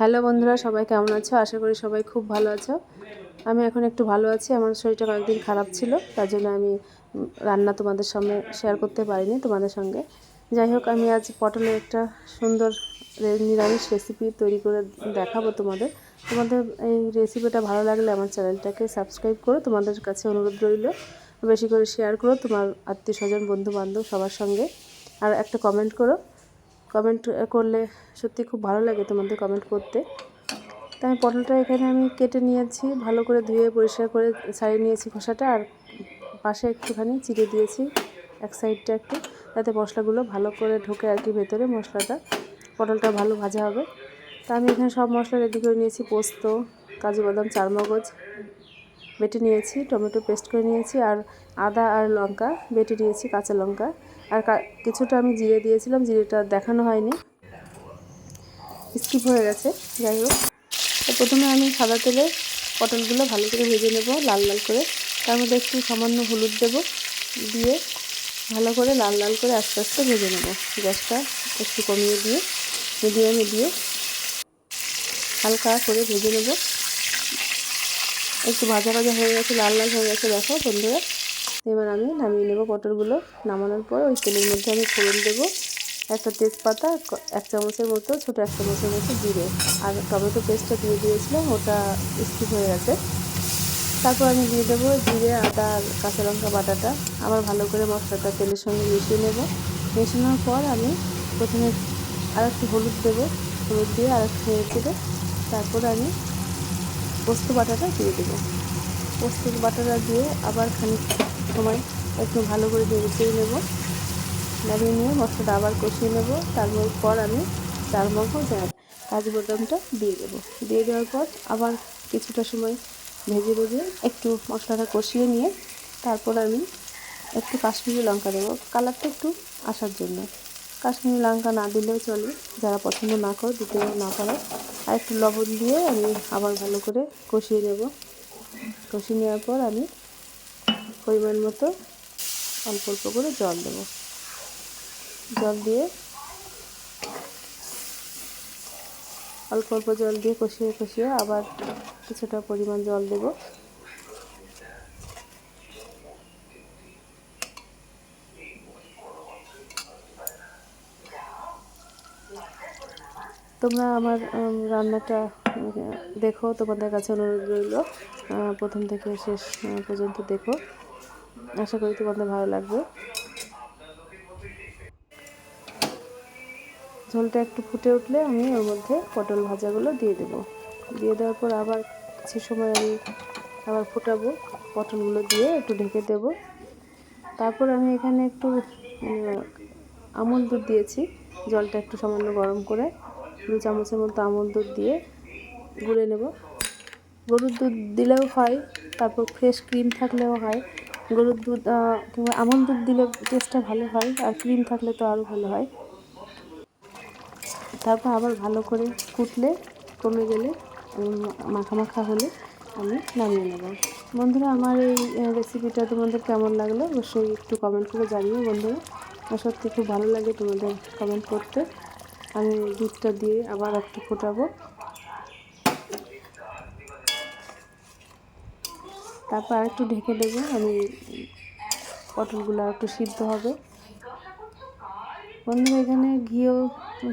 Hello বন্ধুরা, সবাই কেমন আছো? আশা করি সবাই খুব ভালো আছো। আমি এখন একটু ভালো আছি, আমার শরীরটা কয়েকদিন খারাপ ছিল, তার জন্য আমি রান্না তোমাদের সামনে শেয়ার করতে পারিনি তোমাদের সঙ্গে। যাই হোক, আমি আজ পটলের একটা সুন্দর নিরামিষ রেসিপি তৈরি করে দেখাবো তোমাদের। তোমাদের এই রেসিপিটা ভালো লাগলে আমার চ্যানেলটাকে সাবস্ক্রাইব করো, তোমাদের কাছে অনুরোধ রইল। বেশি করে শেয়ার করো তোমার আত্মীয় স্বজন বন্ধু বান্ধব সবার সঙ্গে। আর একটা কমেন্ট করো কমেন্ট করলে সত্যি খুব ভালো লাগে তোমাদের কমেন্ট করতে। তাই আমি পটলটা এখানে আমি কেটে নিয়েছি, ভালো করে ধুয়ে পরিষ্কার করে ছাড়িয়ে নিয়েছি খোসাটা আর পাশে একটুখানি চিড়ে দিয়েছি এক সাইডটা একটু, যাতে মশলাগুলো ভালো করে ঢোকে আর কি ভেতরে মশলাটা, পটলটা ভালো ভাজা হবে। তা আমি এখানে সব মশলা রেডি করে নিয়েছি, পোস্ত, কাজু বাদাম, চারমগজ বেটে নিয়েছি, টমেটো পেস্ট করে নিয়েছি আর আদা আর লঙ্কা বেটে নিয়েছি, কাঁচা লঙ্কা। আর কিছুটা আমি জিরে দিয়েছিলাম, জিরেটা দেখানো হয়নি। স্কিপ হয়ে গেছে, যাই হোক। তো প্রথমে আমি সাদা তেলে পটলগুলো ভালো করে ভেজে নেব, লাল লাল করে। তার মধ্যে একটু সামান্য হলুদ দেব দিয়ে ভালো করে লাল লাল করে আস্তে আস্তে ভেজে নেব। গ্যাসটা একটু কমিয়ে দিয়ে, মিডিয়ামে দিয়ে হালকা করে ভেজে নেব। একটু ভাজা ভাজা হয়ে গেছে, লাল লাল হয়ে গেছে, দেখো বন্ধুরা। এবার আমি নামিয়ে নেব পটলগুলো। নামানোর পর ওই তেলের মধ্যে আমি ফোড়ন দেবো। একটা তেজপাতা, এক চামচের মতো, ছোটো এক চামচের মতো জিরে। আর টমেটো পেস্টটা দিয়ে দিয়েছিলাম, ওটা স্কিপ হয়ে গেছে। তারপর আমি দিয়ে দেবো জিরে, আদা আর কাঁচা লঙ্কা বাটাটা। আবার ভালো করে মশলাটা তেলের সঙ্গে মিশিয়ে নেব। মেশানোর পর আমি প্রথমে আর একটু হলুদ দেবো, হলুদ দিয়ে আর একটু তারপর আমি পোস্ত বাটাটা দিয়ে দেবো। পোস্ত বাটাটা দিয়ে আবার খানিক সময় একটু ভালো করে চেড়ে নেব। নামিয়ে নিয়ে মশলাটা আবার কষিয়ে নেব। তারপর আমি চার মগজ আর কাজু বাদামটা দিয়ে দেবো। দিয়ে দেওয়ার পর আবার কিছুটা সময় ভেজে ভেজে একটু মশলাটা কষিয়ে নিয়ে তারপর আমি একটু কাশ্মীরি লঙ্কা দেবো। কালারটা একটু আসার জন্য। কাশ্মীরি লঙ্কা না দিলেও চলে। যারা পছন্দ না করে, দিতেও না পারে। আর একটু লবণ দিয়ে আমি আবার ভালো করে কষিয়ে নেব। কষিয়ে নেওয়ার পর আমি পরিমাণ মতো অল্প অল্প করে জল দেবো। জল দিয়ে অল্প অল্প জল দিয়ে কষিয়ে কষিয়ে আবার কিছুটা পরিমাণ জল দেব। তোমরা আমার রান্নাটা দেখো, তোমাদের কাছে অনুরোধ রইল। প্রথম থেকে শেষ পর্যন্ত দেখো। আশা করি তোমাদের ভালো লাগবে। ঝোলটা একটু ফুটে উঠলে আমি ওর মধ্যে পটল ভাজাগুলো দিয়ে দেবো। দিয়ে দেওয়ার পর আবার কিছু সময় আমি আবার ফুটাবো। পটলগুলো দিয়ে একটু ঢেকে দেব। তারপর আমি এখানে একটু আমুল দুধ দিয়েছি। জলটা একটু সামান্য গরম করে দু চামচের মতো আমুল দুধ দিয়ে গুলে নেব। গরুর দুধ দিলেও হয়, তারপর ফ্রেশ ক্রিম থাকলেও হয়। গরুর দুধ কিংবা আমুল দুধ দিলে টেস্টটা ভালো হয়, আর ক্রিম থাকলে তো আরও ভালো হয়। তারপর আবার ভালো করে ফুটলে কমে গেলে মাখা মাখা হলে আমি নামিয়ে নেব। বন্ধুরা, আমার এই রেসিপিটা তোমাদের কেমন লাগল? অবশ্যই একটু কমেন্ট করে জানিও বন্ধুরা। সত্যি খুব ভালো লাগে তোমাদের কমেন্ট করতে। আমি দুধটা দিয়ে আবার একটু ফোটাবো। তারপর আরেকটু ঢেকে দেবো, আমি পটলগুলো একটু সিদ্ধ হবে। বন্ধুরা, এখানে ঘিও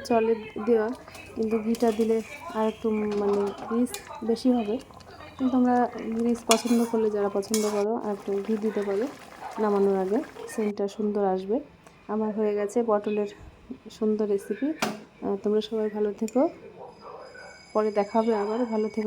চলে দেওয়া, কিন্তু ঘিটা দিলে আর একটু মানে রিস বেশি হবে। কিন্তু আমরা রিস পছন্দ করলে, যারা পছন্দ করো, আর একটু ঘি দিতে পারো, নামানোর আগে। সেন্টটা সুন্দর আসবে। আমার হয়ে গেছে পটলের সুন্দর রেসিপি তোমরা সবাই ভালো থেকো। পরে দেখা হবে আবার। ভালো থেকো।